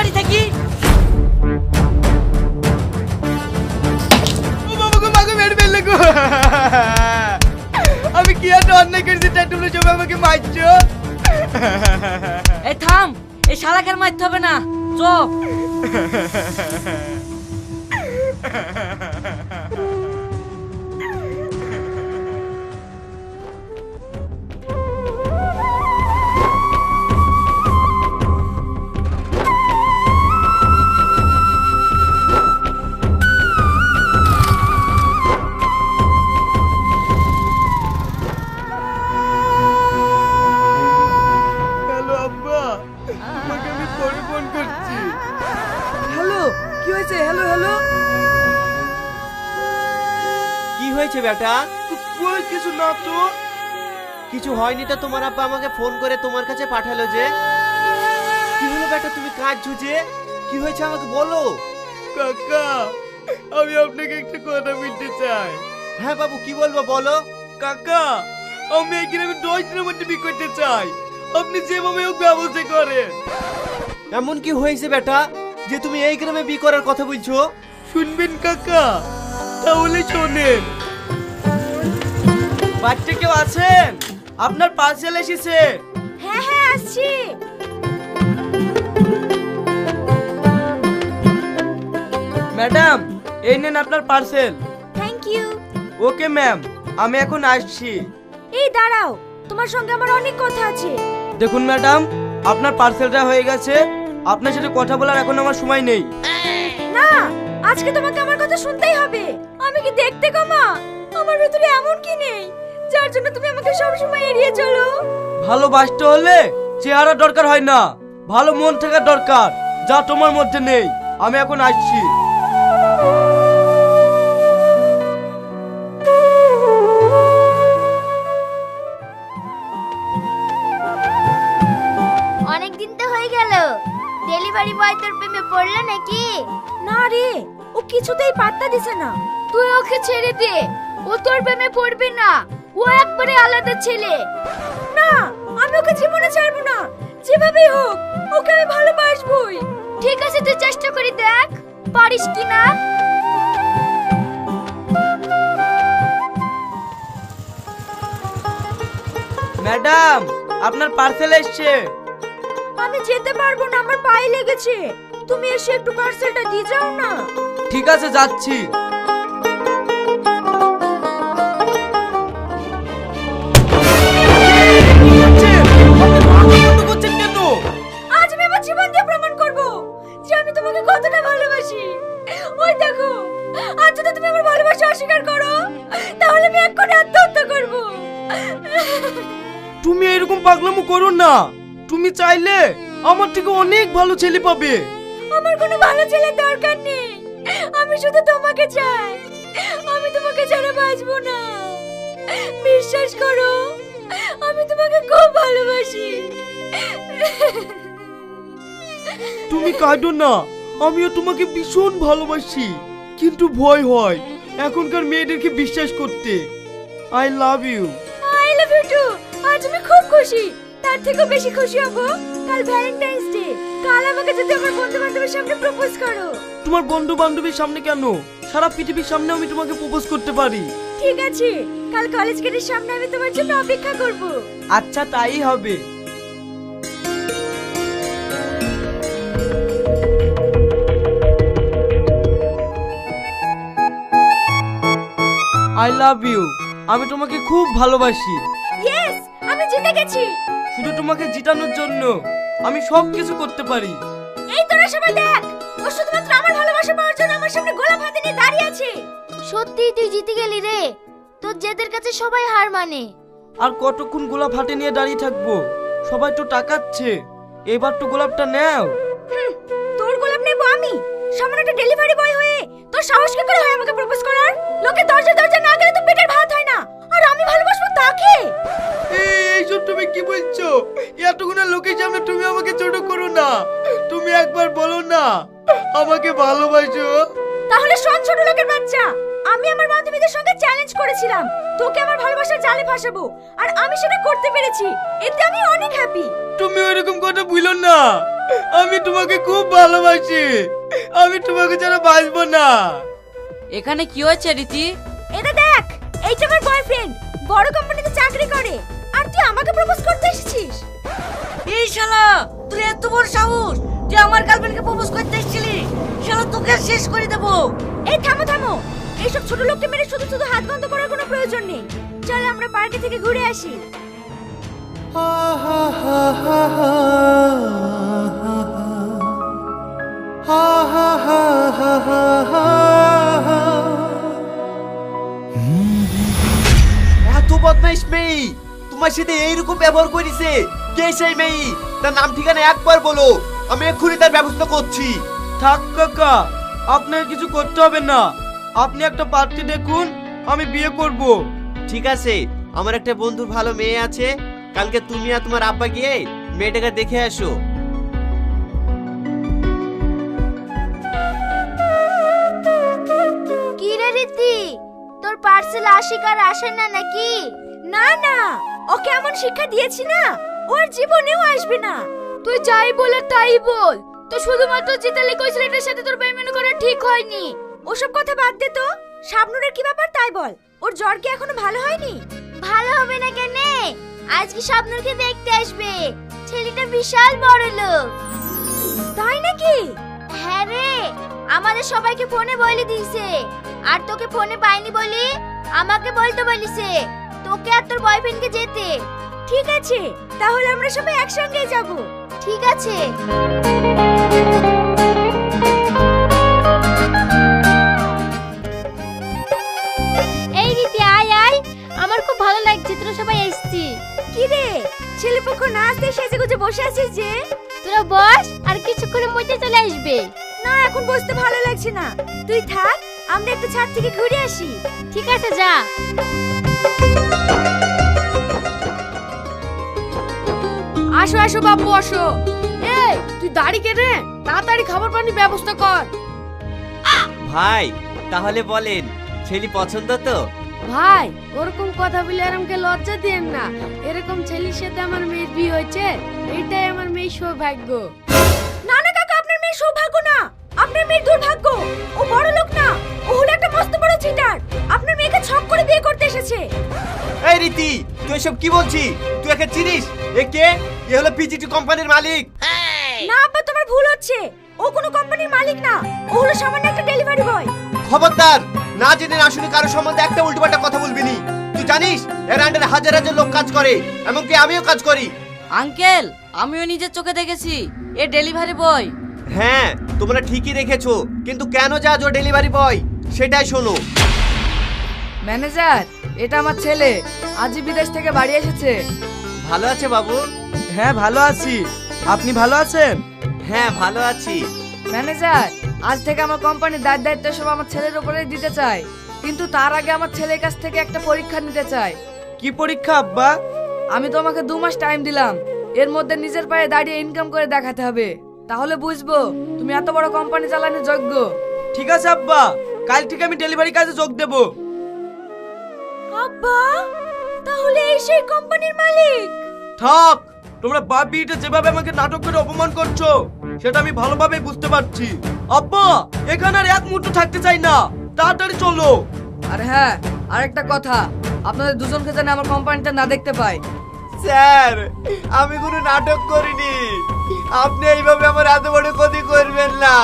বাড়ি থাকি। আমি কি আর অন্যায় করেছি তাই তুমি সবাই আমাকে মারছো? এই থাম এই শালাকের মারতে হবে না। চ কি হয়েছে? হ্যালো হ্যালো কি হয়েছে বেটা? কই কিছু না তো। কিছু হয়নি তো তোমার আব্বা আমাকে ফোন করে তোমার কাছে পাঠালো যে। কি হলো বেটা তুমি কাঁদছো যে? কি হয়েছে আমাকে বলো। কাকা আমি আপনাকে একটা কথা বলতে চাই। হ্যাঁ বাবু কি বলব বলো? কাকা আমি এই গ্রামে দশ দিনের মধ্যে বিয়ে করতে চাই। আপনি যেভাবে হোক ব্যবস্থা করেন। এমন কি হয়েছে বেটা? যে তুমি এই গ্রামে বিয়ে করার কথা বলছো? শুনবেন কাকা তাহলে শোনেন। বাচ্চা কেউ আছেন? আপনার পার্সেল এসেছে। হ্যাঁ হ্যাঁ আসছি। ম্যাডাম এই নেন আপনার parcel. Thank you okay ma'am আমি এখন আসছি। এই দাঁড়াও তোমার সঙ্গে আমার অনেক কথা আছে। দেখুন ম্যাডাম আপনার পার্সেলটা হয়ে গেছে। আপনার সাথে কথা বলার এখন আমার সময় নেই। না আজকে তোমাকে আমার কথা শুনতেই হবে। আমি কি দেখতে কমা? আমার ভেতরে এমন কি নেই যার জন্য তুমি আমাকে সব সময় এড়িয়ে চলো। ভালোবাসতে হলে চেহারা দরকার হয় না। ভালো মন থাকা দরকার যা তোমার মধ্যে নেই। আমি এখন আসছি। ডেলিভারি বয় তোর প্রেমে পড়ল নাকি? না রে ও কিছুতেই পাত্তা দিছে না। তুই ওকে ছেড়ে দে ও তোর প্রেমে পড়বে না। ও একবারে আলাদা ছেলে। না আমি ওকে জীবনে ছাড়বো না। যেভাবেই হোক ওকে আমি ভালোবাসবই। ঠিক আছে তুই চেষ্টা করে দেখ পারিস কি না? ম্যাডাম আপনার পার্সেল এসছে। আমি যেতে পারব না আমার পায়ে লেগেছে। তুমি এসে একটু পার্সেলটা দিয়ে যাও না। ঠিক আছে যাচ্ছি। আজ আমি আমার জীবন দিয়ে প্রমাণ করব যে আমি তোমাকে কতটা ভালোবাসি। ওই দেখো আজ যদি তুমি আমার ভালোবাসা অস্বীকার করো তাহলে আমি এক্ষুনি আত্মহত্যা করব। তুমি এরকম পাগলামো করো না। তুমি চাইলে আমার থেকে অনেক ভালো ছেলে পাবে। আমার কোনো ভালো ছেলের দরকার নেই। আমি শুধু তোমাকে চাই। আমি তোমাকে ছাড়া বাঁচবো না। বিশ্বাস করো আমি তোমাকে খুব ভালোবাসি। তুমি কাঁদো না আমিও তোমাকে ভীষণ ভালোবাসি। কিন্তু ভয় হয় এখনকার মেয়েদেরকে বিশ্বাস করতে। I love you I love you too আজ আমি খুব খুশি। তার থেকেও বেশি খুশি হব কাল ভ্যালেন্টাইন্স ডে কাল আমাকে যদি আমার বন্ধু বান্ধবের সামনে প্রপোজ করো। তোমার বন্ধু বান্ধবীর সামনে কেন? সারা পৃথিবীর সামনে আমি তোমাকে প্রপোজ করতে পারি। ঠিক আছে কাল কলেজ গেটের সামনে আমি তোমার জন্য অপেক্ষা করব। আচ্ছা তাই হবে। আই লাভ ইউ আমি তোমাকে খুব ভালোবাসি। ইয়েস আমি জিতে গেছি। শুধু তোমাকে জিতানোর জন্য আমি সব কিছু করতে পারি। এই তোরা সবাই দেখ ও শুধুমাত্র আমার ভালোবাসা পাওয়ার জন্য আমার সামনে গোলাপ হাতে নিয়ে দাঁড়িয়ে আছে। সত্যি তুই জিতে গেলি রে। তোর জেদের কাছে সবাই হার মানে। আর কতক্ষণ গোলাপ হাতে নিয়ে দাঁড়িয়ে থাকব? সবাই তো টাকাচ্ছে এবার তো গোলাপটা নাও। তোর গোলাপ নেব আমি। সামান্য একটা ডেলিভারি বয় হয়ে করেছিলাম। তোকে আমার ভালোবাসার জালে ফাঁসাবো আর আমি সেটা করতে পেরেছি। এতে আমি অনেক হ্যাপি তুমি এরকম কথা ভুলো না। আমি তোমাকে খুব ভালোবাসি। আমি তোমাকে ছাড়া বাঁচবো না। এখানে কি হয়েছে রীতি? এটা দেখ এইটা আমার বয়ফ্রেন্ড বড় এইসব ছোট লোককে মেরে শুধু শুধু হাত বন্ধ করার কোনো প্রয়োজন নেই চল আমরা পার্কে থেকে ঘুরে আসি এত বদমাইশ মেয়ে তোমার সাথে এইরকম ব্যবহার করেছে কে সেই মেয়ে তার নাম ঠিকানা একবার বলো আমি এক্ষুনি তার ব্যবস্থা করছি থাক কাকা আপনাকে কিছু করতে হবে না আপনি একটা পাত্রী দেখুন আমি বিয়ে করব। ঠিক আছে আমার একটা বন্ধুর ভালো মেয়ে আছে। কালকে তুমি আর তোমার আব্বা গিয়ে মেয়েটাকে দেখে আসো। কি রে রীতি তোর পার্সেল আশিক আর আসে না নাকি? না না ওকে এমন শিক্ষা দিয়েছি না ওর জীবনেও আসবে না। তুই যাই বলে তাই বল তো শুধুমাত্র জিতালি কই ছেলেটার সাথে তোর বেইমান করা ঠিক হয়নি। ওসব কথা বাদ দে তো। শাবনুরের কি ব্যাপার তাই বল? ওর জ্বর কি এখনও ভালো হয়নি? ভালো হবে না কেন? আজকে শাবনুরকে দেখতে আসবে। ছেলেটা বিশাল বড় লোক। তাই নাকি? হ্যাঁ রে আমাদের সবাইকে ফোনে বলে দিয়েছে। আর তোকে ফোনে পাইনি বলি আমাকে বলতে বলিছে। তোকে আর তোর বয়ফ্রেন্ডকে যেতে। ঠিক আছে তাহলে আমরা সবাই একসঙ্গে যাব। ঠিক আছে। ছেলেপক্ষ না আসতে সেজে গুজে বসে আছিস যে? তোরা বস আর কিছুক্ষণের মধ্যে চলে আসবে। না এখন বসতে ভালো লাগছে না। তুই থাক আমরা একটু ছাদ থেকে ঘুরে আসি। ঠিক আছে যা। আসো আসো বাবু আসো। এই তুই দাড়ি কেটে তাড়াতাড়ি খাবার পানি ব্যবস্থা কর। ভাই তাহলে বলেন ছেলে পছন্দ তো? ভাই ওরকম কথা বলে আর আমাকে লজ্জা দেন না। এরকম ছেলের সাথে আমার মেয়ের বিয়ে হয়েছে এইটাই আমার মেয়ের সৌভাগ্য। না না কাকা আপনার মেয়ে সৌভাগ্য না। আপনার মেয়ের দুর্ভাগ্য। ও বড় লোক না ও হলো একটা মস্ত বড় চিটার আপনার মেয়েকে ছক করে বিয়ে করতে এসেছে। এই রীতি তুই এসব কি বলছিস? তুই একে চিনিস? এ কে? এ হলো পিজিটি কোম্পানির মালিক। না আব্বা তোমার ভুল হচ্ছে। ও কোনো কোম্পানির মালিক না। ও হলো সামান্য একটা ডেলিভারি বয় খবরদার না জেনে না শুনে কারও সম্বন্ধে একটা উল্টোপাল্টা কথা বলবি নি তুই জানিস এর আন্ডারে হাজার হাজার লোক কাজ করে এমনকি আমিও কাজ করি। আঙ্কেল আমিও নিজের চোখে দেখেছি এ ডেলিভারি বয়। হ্যাঁ তোমরা ঠিকই দেখেছ কিন্তু কেন যা ও ডেলিভারি বয়? সেটাই শোনো। ম্যানেজার এটা আমার ছেলে আজই বিদেশ থেকে বাড়ি এসেছে। ভালো আছে বাবু? হ্যাঁ ভালো আছি। আপনি ভালো আছেন? হ্যাঁ ভালো আছি। ম্যানেজার আজ থেকে আমার কোম্পানির দায় দায়িত্ব সব আমার ছেলের উপরে দিতে চাই কিন্তু তার আগে আমার ছেলের কাছ থেকে একটা পরীক্ষা নিতে চাই কি পরীক্ষা আব্বা? আমি তোমাকে দু মাস টাইম দিলাম। এর মধ্যে নিজের পায়ে দাঁড়িয়ে ইনকাম করে দেখাতে হবে। তাহলে বুঝব তুমি এত বড় কোম্পানি চালানোর যোগ্য। ঠিক আছে আব্বা। কাল থেকে আমি ডেলিভারি কাজে যোগ দেব। আব্বা তাহলে এই সেই কোম্পানির মালিক? থাক তোমরা বাপ যেভাবে আমাকে নাটক করে অপমান করছ সেটা আমি ভালোভাবে বুঝতে পারছি। আব্বা এখানে আর এক মুহূর্ত থাকতে চাই না। তাড়াতাড়ি চলো। আর হ্যাঁ আরেকটা কথা। আপনাদের দুজনকে যেন আমার কোম্পানিটা না দেখতে পাই। স্যার আমি কোনো নাটক করিনি। আপনি এইভাবে আমার এত বড় ক্ষতি করবেন না।